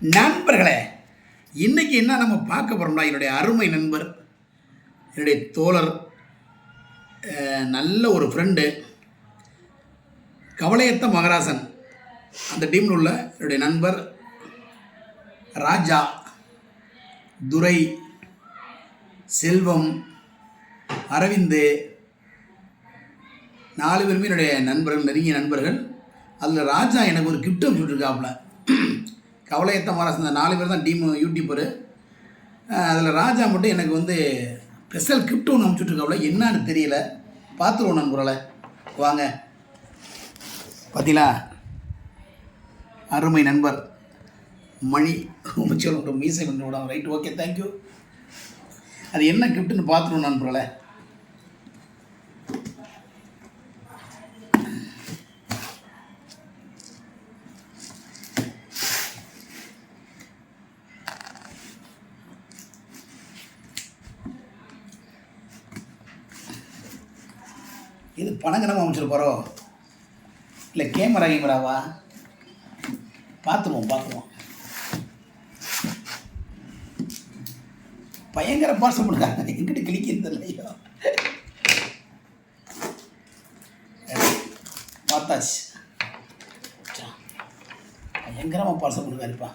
நண்பர்களே இன்னைக்கு என்ன நம்ம பார்க்க போகிறோம்னா என்னுடைய அருமை நண்பர் என்னுடைய தோழர் நல்ல ஒரு ஃப்ரெண்டு கவலையத்த மகராசன். அந்த டீமில் உள்ள என்னுடைய நண்பர் ராஜா துரை செல்வம் அரவிந்து நாலு பேருமே என்னுடைய நண்பர்கள் நெருங்கிய நண்பர்கள். அதில் ராஜா எனக்கு ஒரு கிஃப்ட் அனுப்பிச்சுட்ருக்காப்புல கவலையத்த மகராசன் இந்த நாலு பேர் தான் டீம் யூடியூபரு அதில் ராஜா மட்டும் எனக்கு வந்து ஸ்பெஷல் கிஃப்ட் ஒன்று அனுப்பிச்சுட்ருக்காப்புல என்னன்னு தெரியல. பார்த்துருவோம் நண்பர்களே வாங்க. பார்த்தீங்களா அருமை நண்பர் மணி. முச்சல் மீசை பண்ணி விடாம. ரைட் ஓகே தேங்க்யூ அது என்ன கிஃப்ட்டுன்னு பார்த்துருவோம் நண்பர்களே இது பணங்கணமாக போகிறோம் இல்லை கேமரா கேமராவா? பார்த்துருவோம் பார்த்துருவோம் பயங்கர பாசம் பண்ணுறாங்க எங்கிட்ட கிளிக்கிறது இல்லையோ? பார்த்தாச்சு. பயங்கரமாக பாசம் பண்ணுறாருப்பா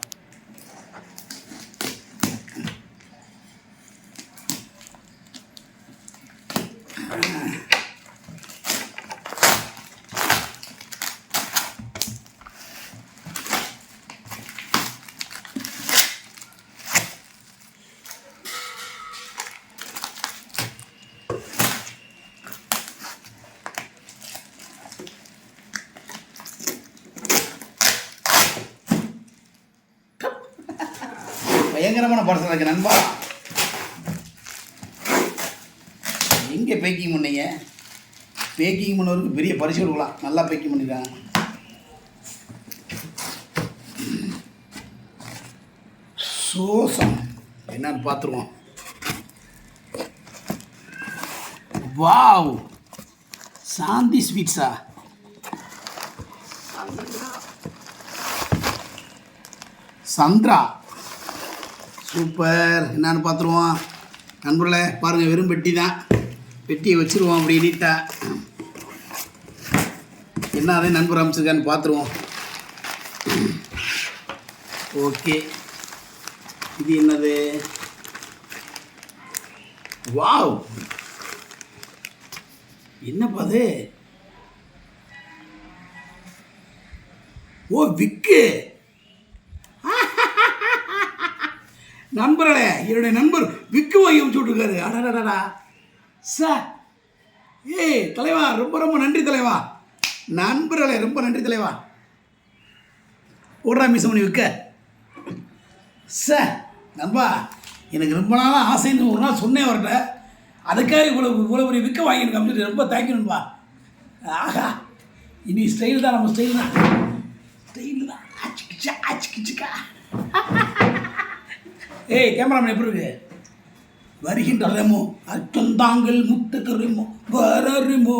பயங்கரமான பார்சல் இருக்கு நண்பா. எங்கே பேக்கிங் பண்ணீங்க? பேக்கிங் பண்ணவருக்கு பெரிய பரிசு கொடுக்கலாம். நல்லா பேக்கிங் பண்ணிடுறாங்க சோசம். என்னன்னு பார்த்துருவோம். வாவ். சாந்தி ஸ்வீட்ஸா? சந்திரா. சூப்பர். என்னன்னு பார்த்துருவோம். நண்பர்களே பாருங்கள் வெறும் பெட்டி தான். பெட்டியை வச்சுருவோம் அப்படி நீட்டா என்ன அதே நண்பர் அமைச்சிருக்கான்னு பார்த்துருவோம். ஓகே. இது என்னது? வாவ்! என்னப்பா அது? ஓ விக்கு நண்பர்களே என்னுடைய நண்பர் விக்கு வாங்கி சொல்லிருக்காரு. அடடடா சார் ஏய் தலைவா ரொம்ப ரொம்ப நன்றி தலைவா. நண்பர்களே ரொம்ப நன்றி தலைவா. ஓடுறா மிஸ் பண்ணி விற்க சார் நண்பா எனக்கு ரொம்ப நாளாக ஆசைன்னு ஒரு நாள் சொன்னேன் அவர்கிட்ட. அதுக்காக இவ்வளோ இவ்வளோ பெரிய விற்க வாங்கி எனக்கு ரொம்ப தேங்க்யூ நண்பா. ஆஹா இனி ஸ்டைல் தான் நம்ம ஸ்டைல் தான். ஸ்டைல் தான். ஆச்சு கிச்சா ஆச்சு ஆச்சுக்கிச்சுக்கா ஏய் கேமராமேன் எப்படி இருக்கு? வருகின்ற ரெமோ அச்சந்தாங்கள் முத்துக்கு ரெமோ வர ரெமோ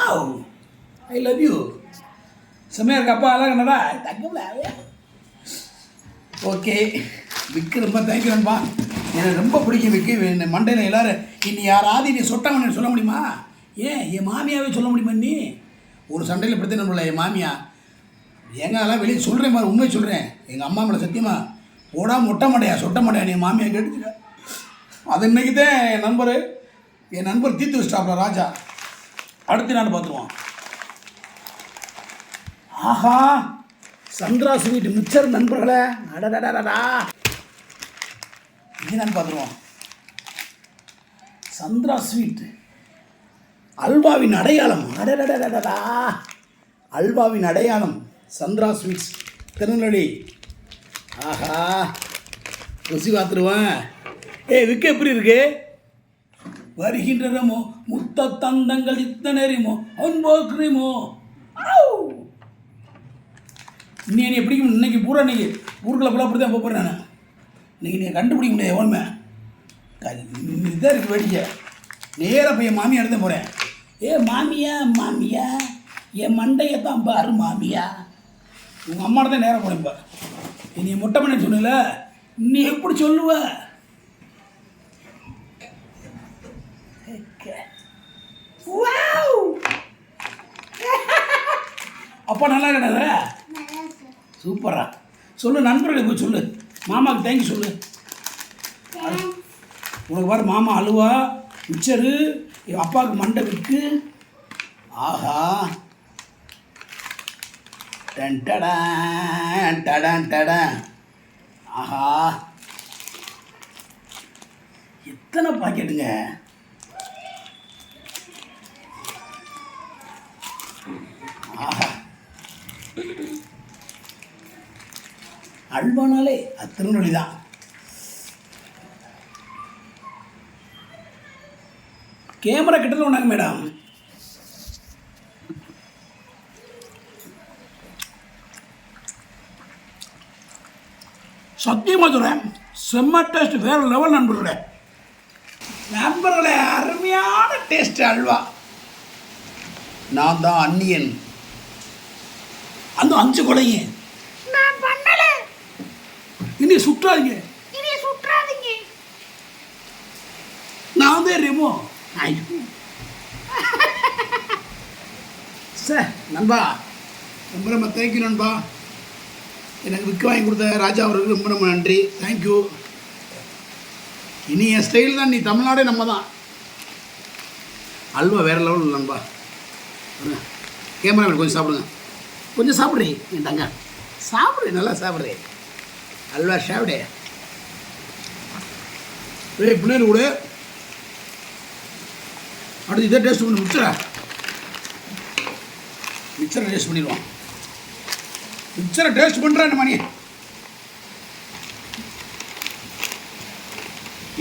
ஆவ் ஐ லவ் யூ செம்மையா இருக்கு அப்பா அழகா என்னடா? தங்கம்ல ஓகே விக்கு ரொம்ப தேங்க்யூ நண்பா எனக்கு ரொம்ப பிடிக்கும் விக்கு என் மண்டையில் எல்லாரும் இன்னி யாராவது நீ சொட்டவன் சொல்ல முடியுமா? ஏன் என் மாமியாவே சொல்ல முடியுமா நீ? ஒரு சண்டையில் பிரச்சனை இல்லை என் மாமியா. எங்க அதெல்லாம் வெளியே சொல்கிறேன் மாதிரி உண்மையை சொல்கிறேன் எங்கள் அம்மா மேலே சத்தியமா ஓடா மொட்டை மாட்டையா சொட்ட மடையா நீ மாமியா கேட்டுச்சுக்க அது இன்னைக்கு தான் என் நண்பர் என் நண்பர் தீர்த்து வச்சிட்டாப்ல ராஜா. அடுத்த நாள் பார்த்துருவான் ஆஹா சந்திரா ஸ்வீட் மிச்சர் நண்பர்களே. அடடடடா இது நான் பார்த்துருவோம். சந்திரா ஸ்வீட் அல்வாவின் அடையாளம். அடடடடடா அல்வாவின் அடையாளம் சந்திரா ஸ்வீட்ஸ் திருநெல்வேலி. ஆஹா. ருசி பார்த்துருவேன். ஏய் விக்க எப்படி இருக்கு? வருகின்றனமோ முத்த தந்தங்கள் இத்தனரிமோ அன்போக்குறிமோ நீ நீ எப்படி இன்னைக்கு பூரா இன்னைக்கு ஊருக்குள்ள பூரா அப்படி தான் போகிறேன் நான். இன்னைக்கு நீ கண்டுபிடிக்க முடியாது எவனுமே இதாக இருக்கு வேடிக்கை. நேராக போய் என் மாமியார் தான் போகிறேன் ஏ மாமியா மாமியா என் மண்டையை தான் பாரு மாமியா. உங்கள் அம்மாட்ட தான் நேராக போனேன் இப்போ நீ மொட்டை பண்ண சொன்னல நீ எப்படி சொல்லுவ! அப்பா நல்லா கிடையாது சூப்பரா சொல்லு நண்பர்களுக்கு போய் சொல்லு. மாமாவுக்கு தேங்க்யூ சொல்லு. உனக்கு பாரு மாமா அலுவா மிச்சரு அப்பாவுக்கு மண்டை விற்கு ஆஹா. டன் டடான் டடான் டடான். ஆஹா. எத்தனை பாக்கெட்டுங்க? ஆஹா. அல்வானாலே அது திருநெல்வேலி தான் கேமரா கிட்டத்தில் ஒன்றாங்க மேடம். சத்தியமாக சொல்கிறேன் செம்ம டேஸ்ட் வேறு லெவல் நண்பர்களே. நண்பர்களே அருமையான டேஸ்ட் அல்வா. நான் தான் அந்நியன். அந்த அஞ்சு கொலைங்க. நான் பண்ணல. இனி சுற்றாதீங்க. இனி சுற்றாதீங்க. நான் வந்து ரெமோ. சார் நண்பா. ரொம்ப ரொம்ப தேங்க்யூ நண்பா. எனக்கு விற்க வாங்கி கொடுத்த ராஜா அவர்களுக்கு ரொம்ப ரொம்ப நன்றி. தேங்க்யூ இனி என் ஸ்டைல் தான். நீ தமிழ்நாடே நம்ம தான். அல்வா வேறு லெவல் நண்பா. கேமரா கொஞ்சம் சாப்பிடுங்க. கொஞ்சம் சாப்பிட்றே என் தங்க. சாப்பிட்றே நல்லா சாப்பிட்றே. அல்வா சாப்பிடே. ஏய் பிள்ளைங்க கூட. அடுத்து இதே டேஸ்ட் பண்ணி மிச்சரை மிச்சரை டேஸ்ட் பண்ணிடுவான் மிச்சரை டேஸ்ட் பண்ணுறேன் மணி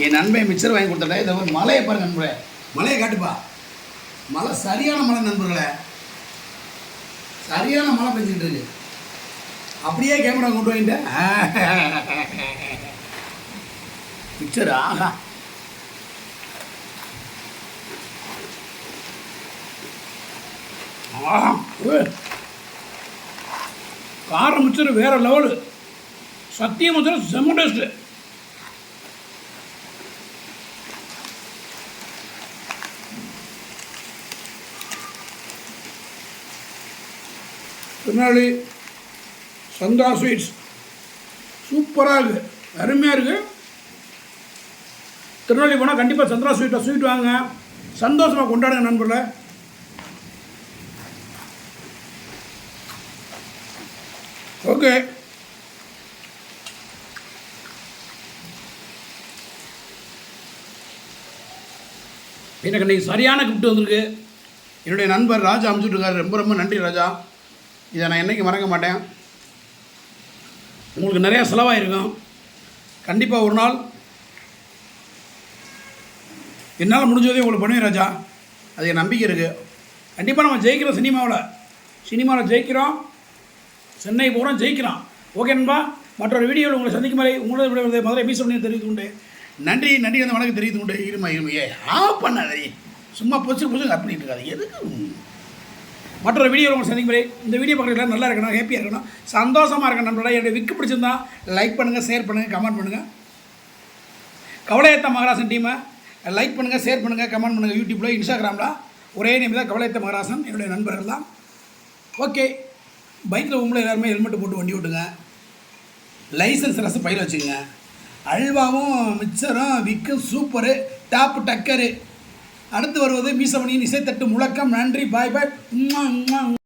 என் நண்பன் மிச்சர் வாங்கி கொடுத்தா இதை ஒரு மலையை பாருங்க நண்பரே. மலையை காட்டுப்பா. மலை சரியான மலை நண்பர்களே. சரியான மழை பெஞ்சிக்கிட்டு இருக்கு. அப்படியே கேமரா கொண்டு வாங்கிட்டேன். மிச்சர் ஆஹா. ஆஹா. ஆரம்பிச்சது வேறு லெவலு சத்தியம் மிச்சர் செம்ம டேஸ்ட்டு திருநாளி சந்திரா ஸ்வீட்ஸ் சூப்பராக இருக்குது அருமையாக இருக்குது திருநெல்வேலி போனால் கண்டிப்பாக சந்திரா ஸ்வீட்டை ஸ்வீட் வாங்க. சந்தோஷமாக கொண்டாடுங்க நண்பர்களை. ஓகே எனக்கு இன்னைக்கு சரியான கிஃப்ட் வந்திருக்கு. என்னுடைய நண்பர் ராஜா அமுச்சுட்ருக்காரு ரொம்ப ரொம்ப நன்றி ராஜா. இதை நான் என்றைக்கு மறக்க மாட்டேன். உங்களுக்கு நிறையா செலவாயிருக்கும். கண்டிப்பாக ஒரு நாள் என்னால் முடிஞ்சதே உங்களுக்கு பண்ணுவேன் ராஜா. அது என் நம்பிக்கை இருக்குது கண்டிப்பாக நம்ம ஜெயிக்கிறோம் சினிமாவில் சினிமாவில் ஜெயிக்கிறோம். சென்னை போகிறோம் ஜெயிக்கிறான். ஓகே நண்பா மற்றொரு வீடியோவில் உங்களை சந்திக்கும் வரை உங்களோட விட மதுரை மீச பண்ணி தெரிவித்து கொண்டு நன்றி நன்றி அந்த வணக்கம் தெரிவித்து கொண்டு இருமா இருமையே ஆ பண்ணாதே சும்மா பொசு பொசு அப்படின்ட்டு இருக்காது. எதுக்கு? மற்றொரு வீடியோ உங்களை சந்திக்கும் வரை இந்த வீடியோ பார்க்குறதுல நல்லா இருக்கணும் ஹாப்பியாக இருக்கணும் சந்தோஷமாக இருக்கணும் நம்மளோட என்னுடைய விக்கு பிடிச்சிருந்தா லைக் பண்ணுங்கள் ஷேர் பண்ணுங்கள் கமெண்ட் பண்ணுங்கள் கவலையத்த மகராசன் டீமை லைக் பண்ணுங்கள் ஷேர் பண்ணுங்கள் கமெண்ட் பண்ணுங்கள் யூடியூப்பில் இன்ஸ்டாகிராமில் ஒரே நேம் தான் கவலையத்த மகராசன் என்னுடைய நண்பர்கள் தான். ஓகே பைக்கில் உங்களை எல்லாருமே ஹெல்மெட் போட்டு வண்டி ஓட்டுங்க. லைசன்ஸ் ரசம் பயிர் வச்சுக்கோங்க. அல்வாவும் மிக்சரும் விக்கும் சூப்பரு டாப்பு டக்கரு. அடுத்து வருவது மீசமணியின் இசைத்தட்டு முழக்கம். நன்றி. பாய் பாய்.